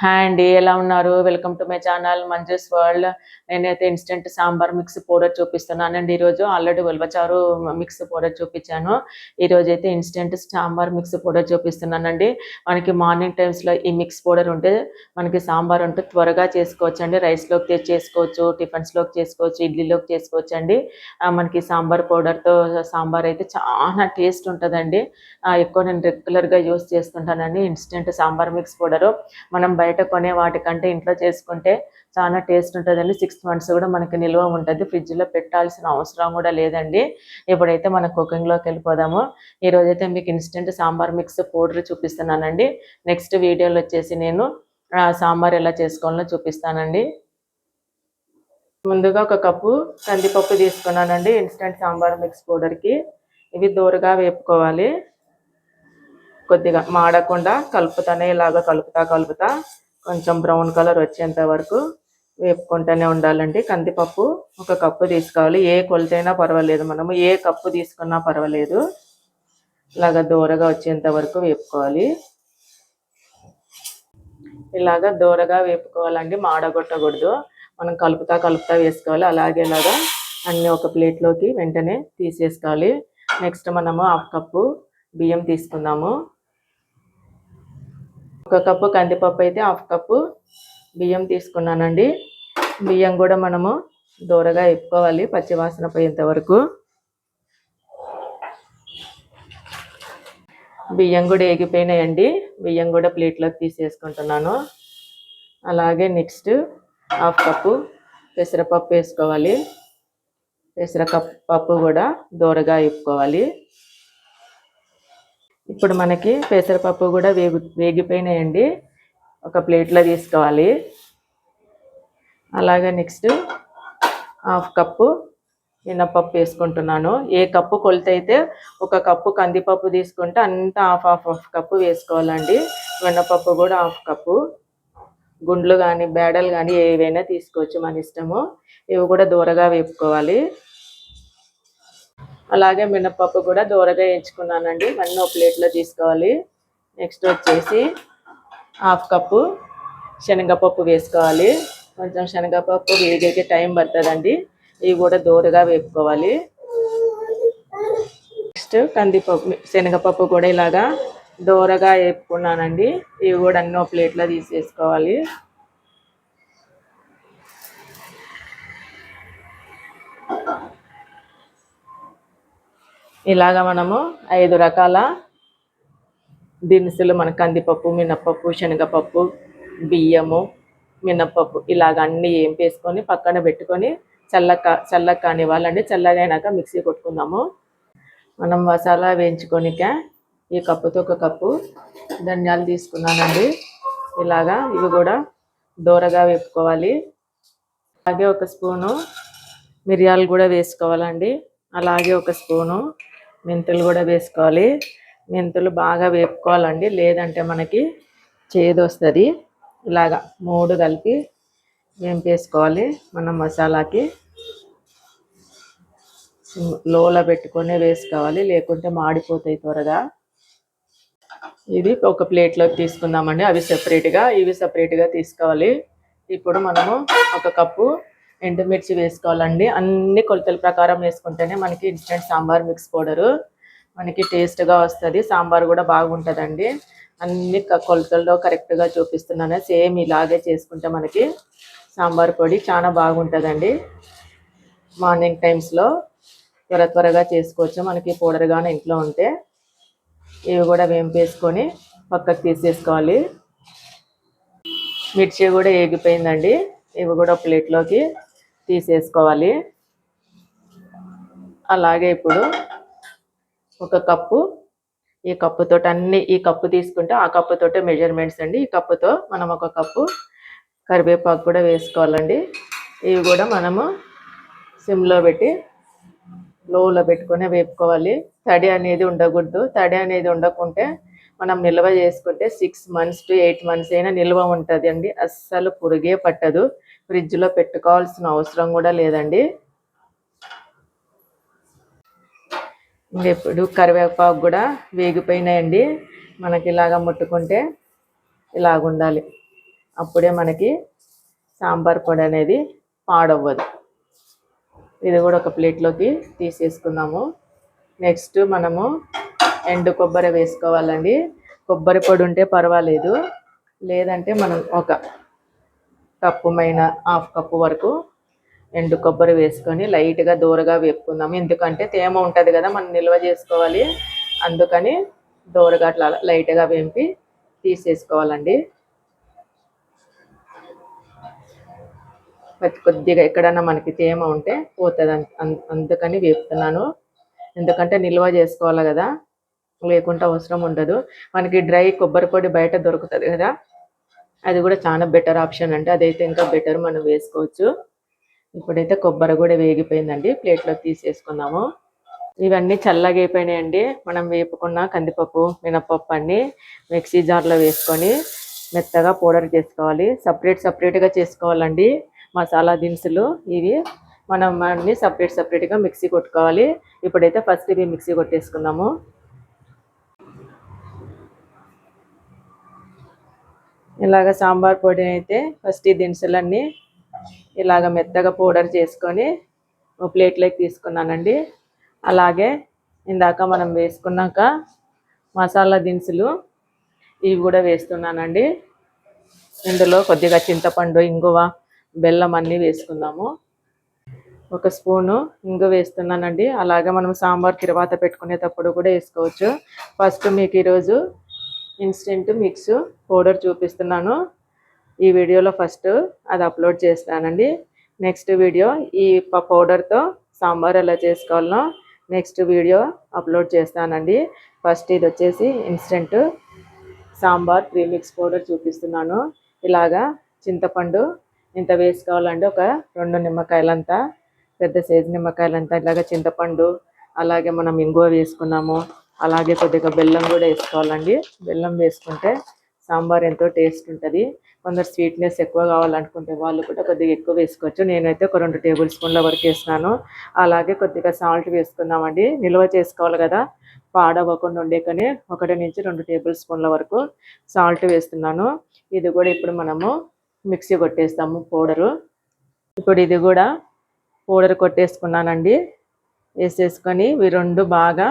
Hi అండి ఎలా ఉన్నారు? Welcome to my channel Manju's world నేనైతే ఇన్స్టెంట్ సాంబార్ మిక్స్ పౌడర్ చూపిస్తున్నానండి. ఈరోజు ఆల్రెడీ ఉల్వచారు మిక్స్ పౌడర్ చూపించాను. ఈరోజు అయితే ఇన్స్టెంట్ సాంబార్ మిక్స్ పౌడర్ చూపిస్తున్నానండి. మనకి మార్నింగ్ టైమ్స్లో ఈ మిక్స్ పౌడర్ ఉంటే మనకి సాంబార్ ఉంటే త్వరగా చేసుకోవచ్చు అండి రైస్లోకి చేసుకోవచ్చు టిఫిన్స్లోకి చేసుకోవచ్చు ఇడ్లీలోకి చేసుకోవచ్చు అండి మనకి సాంబార్ పౌడర్తో సాంబార్ అయితే చాలా టేస్ట్ ఉంటుందండి. ఎక్కువ నేను రెగ్యులర్గా యూస్ చేస్తుంటానండి. ఇన్స్టెంట్ సాంబార్ మిక్స్ పౌడరు మనం బయట కొనే వాటికంటే ఇంట్లో చేసుకుంటే చాలా టేస్ట్ ఉంటుందండి. సిక్స్ మంత్స్ కూడా మనకి నిల్వ ఉంటుంది. ఫ్రిడ్జ్లో పెట్టాల్సిన అవసరం కూడా లేదండి. ఇప్పుడైతే మనం కుకింగ్లోకి వెళ్ళిపోదాము ఈరోజైతే మీకు ఇన్స్టెంట్ సాంబార్ మిక్స్ పౌడర్ చూపిస్తున్నానండి. నెక్స్ట్ వీడియోలో వచ్చేసి నేను సాంబార్ ఎలా చేసుకోవాలో చూపిస్తానండి. ముందుగా ఒక కప్పు కందిపప్పు తీసుకున్నానండి ఇన్స్టెంట్ సాంబార్ మిక్స్ పౌడర్కి. ఇవి దూరగా వేపుకోవాలి. కొద్దిగా మాడకుండా కలుపుతానే ఇలాగ కలుపుతా కలుపుతా. కొంచెం బ్రౌన్ కలర్ వచ్చేంత వరకు వేపుకుంటూనే ఉండాలండి. కందిపప్పు ఒక కప్పు తీసుకోవాలి. ఏ కొలతైనా పర్వాలేదు. మనము ఏ కప్పు తీసుకున్నా పర్వాలేదు. ఇలాగ దూరగా వచ్చేంత వరకు వేపుకోవాలి. ఇలాగ దూరగా వేపుకోవాలండి. మాడగొట్టకూడదు. మనం కలుపుతా కలుపుతా వేసుకోవాలి. అలాగే ఇలాగా ఒక ప్లేట్లోకి వెంటనే తీసేసుకోవాలి. నెక్స్ట్ మనము హాఫ్ కప్పు బియ్యం తీసుకుందాము. ఒక కప్పు కందిపప్పు అయితే హాఫ్ కప్పు బియ్యం తీసుకున్నానండి. బియ్యం కూడా మనము దూరగా వేపుకోవాలి పచ్చివాసన పోయేంత వరకు. బియ్యం కూడా ఏగిపోయినాయండి. బియ్యం కూడా ప్లేట్లోకి తీసేసుకుంటున్నాను. అలాగే నెక్స్ట్ హాఫ్ కప్పు పెసరపప్పు వేసుకోవాలి. పెసరకప్పు పప్పు కూడా దూరగా ఇప్పుకోవాలి. ఇప్పుడు మనకి పెసరపప్పు కూడా వేగు వేగిపోయినాయండి. ఒక ప్లేట్లో తీసుకోవాలి. అలాగే నెక్స్ట్ హాఫ్ కప్పు మినపప్పు వేసుకుంటున్నాను. ఏ కప్పు కొలత అయితే ఒక కప్పు కందిపప్పు తీసుకుంటే అంతా హాఫ్ హాఫ్ హాఫ్ కప్పు వేసుకోవాలండి. మినపప్పు కూడా హాఫ్ కప్పు. గుండ్లు కానీ బేడలు కానీ ఏవైనా తీసుకోవచ్చు మన ఇష్టము. ఇవి కూడా దూరగా వేపుకోవాలి. అలాగే మినపప్పు కూడా దూరగా వేయించుకున్నానండి. ఇవన్నీ ఒక ప్లేట్లో తీసుకోవాలి. నెక్స్ట్ వచ్చేసి హాఫ్ కప్పు శనగపప్పు వేసుకోవాలి. కొంచెం శనగపప్పు వేగేకి టైం పడుతుందండి. ఇవి కూడా దూరగా వేపుకోవాలి. నెక్స్ట్ కందిపప్పు శనగపప్పు కూడా ఇలాగా దూరగా వేపుకున్నానండి. ఇవి కూడా అన్నో ప్లేట్లో తీసేసుకోవాలి. ఇలాగ మనము ఐదు రకాల దినుసులు మన కందిపప్పు మినప్పప్పు శనగపప్పు బియ్యము మినప్పప్పు ఇలాగ అన్నీ ఏం వేసుకొని పక్కన పెట్టుకొని చల్లక చల్లక కానివ్వాలండి. చల్లగా అయినాక మిక్సీ కొట్టుకుందాము. మనం మసాలా వేయించుకొనిక ఈ కప్పుతో ఒక కప్పు ధనియాలు తీసుకున్నానండి. ఇలాగా ఇవి కూడా దూరగా వేపుకోవాలి. అలాగే ఒక స్పూను మిరియాలు కూడా వేసుకోవాలండి. అలాగే ఒక స్పూను మెంతులు కూడా వేసుకోవాలి. మెంతులు బాగా వేపుకోవాలండి. లేదంటే మనకి చేదు వస్తుంది. ఇలాగా మూడు కలిపి వేంపేసుకోవాలి మనం మసాలాకి. లోలో పెట్టుకొని వేసుకోవాలి. లేకుంటే మాడిపోతాయి త్వరగా. ఇది ఒక ప్లేట్లోకి తీసుకుందామండి. అవి సెపరేట్గా ఇవి సపరేట్గా తీసుకోవాలి. ఇప్పుడు మనము ఒక కప్పు ఎండుమిర్చి వేసుకోవాలండి. అన్ని కొలతల ప్రకారం వేసుకుంటేనే మనకి ఇన్స్టెంట్ సాంబార్ మిక్స్ పౌడరు. మనకి టేస్ట్గా వస్తుంది. సాంబార్ కూడా బాగుంటుందండి. అన్ని క- కొలతల్లో కరెక్ట్గా చూపిస్తున్నాను. సేమ్ ఇలాగే చేసుకుంటే మనకి సాంబార్ పొడి చాలా బాగుంటుందండి. మార్నింగ్ టైమ్స్లో త్వర త్వరగా చేసుకోవచ్చు. మనకి పౌడర్ కానీ ఇంట్లో ఉంటే ఇవి కూడా వేంపేసుకొని పక్కకు తీసేసుకోవాలి. మిర్చి కూడా ఏగిపోయిందండి. ఇవి కూడా ఒక ప్లేట్లోకి తీసేసుకోవాలి. అలాగే ఇప్పుడు ఒక కప్పు ఈ కప్పుతో అన్ని ఈ కప్పు తీసుకుంటే ఆ కప్పుతో మెజర్మెంట్స్ అండి. ఈ కప్పుతో మనం ఒక కప్పు కరివేపాకు కూడా వేసుకోవాలండి. ఇవి కూడా మనము సిమ్లో పెట్టి లోలో పెట్టుకొని వేపుకోవాలి. తడి అనేది ఉండకూడదు. తడి అనేది ఉండకుంటే మనం నిల్వ చేసుకుంటే six months to eight months అయినా నిల్వ ఉంటుంది అండి అస్సలు పురుగే పట్టదు. ఫ్రిడ్జ్లో పెట్టుకోవాల్సిన అవసరం కూడా లేదండి. ఇంకా ఇప్పుడు కరివేపాకు కూడా వేగిపోయినాయండి. మనకి ఇలాగ ముట్టుకుంటే ఇలాగ ఉండాలి. అప్పుడే మనకి సాంబార్ పొడి అనేది పాడవ్వదు. ఇది కూడా ఒక ప్లేట్లోకి తీసేసుకుందాము. నెక్స్ట్ మనము ఎండు కొబ్బరి వేసుకోవాలండి. కొబ్బరి పొడి ఉంటే పర్వాలేదు. లేదంటే మనం ఒక కప్పు మైన హాఫ్ కప్పు వరకు ఎండు కొబ్బరి వేసుకొని లైట్గా దూరగా వేపుకుందాం ఎందుకంటే తేమ ఉంటుంది కదా మనం నిల్వ చేసుకోవాలి. అందుకని దూరగా అట్లా లైట్గా వేంపి తీసేసుకోవాలండి. కొద్ది- కొద్దిగా ఎక్కడన్నా మనకి తేమ ఉంటే పోతుంది. అందుకని వేపుతున్నాను. ఎందుకంటే నిల్వ చేసుకోవాలి కదా. లేకుండా అవసరం ఉండదు. మనకి డ్రై కొబ్బరి పొడి బయట దొరుకుతుంది కదా? అది కూడా చాలా బెటర్ ఆప్షన్ అండి అదైతే ఇంకా బెటర్ మనం వేసుకోవచ్చు. ఇప్పుడైతే కొబ్బరి కూడా వేగిపోయిందండి. ప్లేట్లో తీసేసుకుందాము. ఇవన్నీ చల్లగా అయిపోయినాయండి. మనం వేపుకున్న కందిపప్పు మినపప్పు అన్ని మిక్సీ జార్లో వేసుకొని మెత్తగా పౌడర్ చేసుకోవాలి. సపరేట్ సపరేట్గా చేసుకోవాలండి. మసాలా దినుసులు ఇవి. మనం అన్ని సపరేట్ సపరేట్గా మిక్సీ కొట్టుకోవాలి. ఇప్పుడైతే ఫస్ట్ ఇవి మిక్సీ కొట్టేసుకుందాము. ఇలాగ సాంబార్ పొడి అయితే ఫస్ట్ ఈ దినుసులన్నీ ఇలాగ మెత్తగా పౌడర్ చేసుకొని ఒక ప్లేట్లోకి తీసుకున్నానండి. అలాగే ఇందాక మనం వేసుకున్నాక మసాలా దినుసులు ఇవి కూడా వేస్తున్నానండి. ఇందులో కొద్దిగా చింతపండు ఇంగువ బెల్లం అన్నీ వేసుకుందాము. ఒక స్పూను ఇంగు వేస్తున్నానండి. అలాగే మనం సాంబార్ తర్వాత పెట్టుకునేటప్పుడు కూడా వేసుకోవచ్చు. ఫస్ట్ మీకు ఈరోజు ఇన్స్టెంట్ మిక్స్ పౌడర్ చూపిస్తున్నాను. ఈ వీడియోలో ఫస్ట్ అది అప్లోడ్ చేస్తానండి. నెక్స్ట్ వీడియో ఈ పౌడర్తో సాంబార్ ఎలా చేసుకోవాలనో నెక్స్ట్ వీడియో అప్లోడ్ చేస్తానండి. ఫస్ట్ ఇది వచ్చేసి ఇన్స్టెంట్ సాంబార్ ప్రీమిక్స్ పౌడర్ చూపిస్తున్నాను. ఇలాగా చింతపండు ఇంత వేసుకోవాలండి ఒక రెండు నిమ్మకాయలంతా పెద్ద సైజు నిమ్మకాయలంతా ఇలాగ చింతపండు అలాగే మనం ఇంగువ వేసుకున్నాము అలాగే కొద్దిగా బెల్లం కూడా వేసుకోవాలండి. బెల్లం వేసుకుంటే సాంబార్ ఎంతో టేస్ట్ ఉంటుంది. కొందరు స్వీట్నెస్ ఎక్కువ కావాలనుకుంటే వాళ్ళు కూడా కొద్దిగా ఎక్కువ వేసుకోవచ్చు. నేనైతే ఒక రెండు టేబుల్ స్పూన్ల వరకు వేసినాను. అలాగే కొద్దిగా సాల్ట్ వేసుకుందామండి. నిల్వ చేసుకోవాలి కదా. పాడవ్వకుండా ఉండేకని ఒకటి నుంచి రెండు టేబుల్ స్పూన్ల వరకు సాల్ట్ వేస్తున్నాను. ఇది కూడా ఇప్పుడు మనము మిక్సీ కొట్టేస్తాము పౌడరు. ఇప్పుడు ఇది కూడా పౌడర్ కొట్టేసుకున్నానండి. వేసేసుకొని ఇవి రెండు బాగా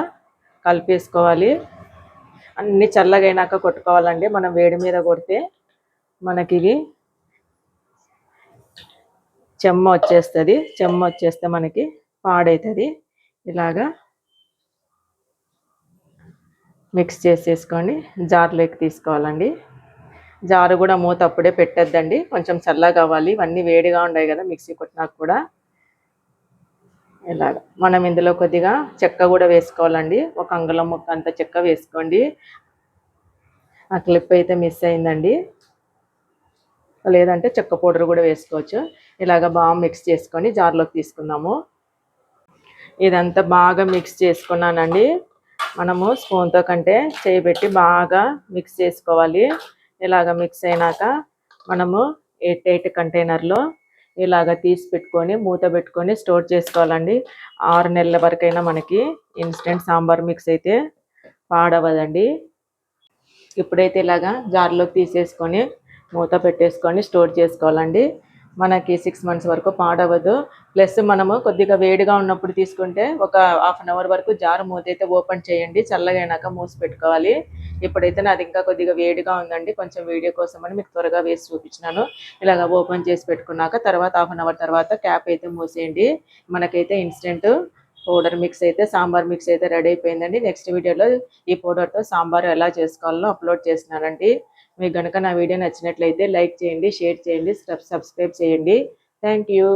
కలిపేసుకోవాలి. అన్ని చల్లగా కొట్టుకోవాలండి. మనం వేడి మీద కొడితే మనకి ఇవి చెమ్మ వచ్చేస్తుంది. చెమ్మ వచ్చేస్తే మనకి పాడవుతుంది ఇలాగా మిక్స్ చేసేసుకోండి. జార్లోకి తీసుకోవాలండి. జారు కూడా మూత అప్పుడే పెట్టద్దండి. కొంచెం చల్లగా అవ్వాలి. ఇవన్నీ వేడిగా ఉన్నాయి కదా మిక్సీ కొట్టినాక కూడా. ఇలాగ. మనం ఇందులో కొద్దిగా చెక్క కూడా వేసుకోవాలండి. ఒక అంగుళం ముక్క అంత చెక్క వేసుకోండి. ఆ క్లిప్ అయితే మిస్ అయిందండి. లేదంటే చెక్క పౌడర్ కూడా వేసుకోవచ్చు. ఇలాగ బాగా మిక్స్ చేసుకొని జార్లోకి తీసుకుందాము. ఇదంతా బాగా మిక్స్ చేసుకున్నానండి. మనము స్పూన్తో కంటే చేయబెట్టి బాగా మిక్స్ చేసుకోవాలి. ఇలాగ మిక్స్ అయినాక మనము ఎయిట్ ఎయిట్ కంటైనర్లో ఇలాగ తీసి పెట్టుకొని మూత పెట్టుకొని స్టోర్ చేసుకోవాలండి. ఆరు నెలల వరకైనా మనకి ఇన్స్టెంట్ సాంబార్ మిక్స్ అయితే పాడవదండి. ఇప్పుడైతే ఇలాగా జార్లోకి తీసేసుకొని మూత పెట్టేసుకొని స్టోర్ చేసుకోవాలండి. మనకి సిక్స్ మంత్స్ వరకు పాడవదు. ప్లస్ మనము కొద్దిగా వేడిగా ఉన్నప్పుడు తీసుకుంటే ఒక హాఫ్ అన్ అవర్ వరకు జార్ మూత అయితే ఓపెన్ చేయండి. చల్లగా అయినాక మూసి పెట్టుకోవాలి. ఇప్పుడైతే నాది ఇంకా కొద్దిగా వేడిగా ఉందండి కొంచెం వీడియో కోసం అని మీకు త్వరగా వేసి చూపించినాను. ఇలాగ ఓపెన్ చేసి పెట్టుకున్నాక తర్వాత హాఫ్ అన్ అవర్ తర్వాత క్యాప్ అయితే మూసేయండి. మనకైతే ఇన్స్టెంట్ పౌడర్ మిక్స్ అయితే సాంబార్ మిక్స్ అయితే రెడీ అయిపోయిందండి. నెక్స్ట్ వీడియోలో ఈ పౌడర్తో సాంబార్ ఎలా చేసుకోవాలో అప్లోడ్ చేస్తున్నానండి. మీకు కనుక నా వీడియో నచ్చినట్లయితే లైక్ చేయండి షేర్ చేయండి సబ్స్క్రైబ్ చేయండి. Thank you.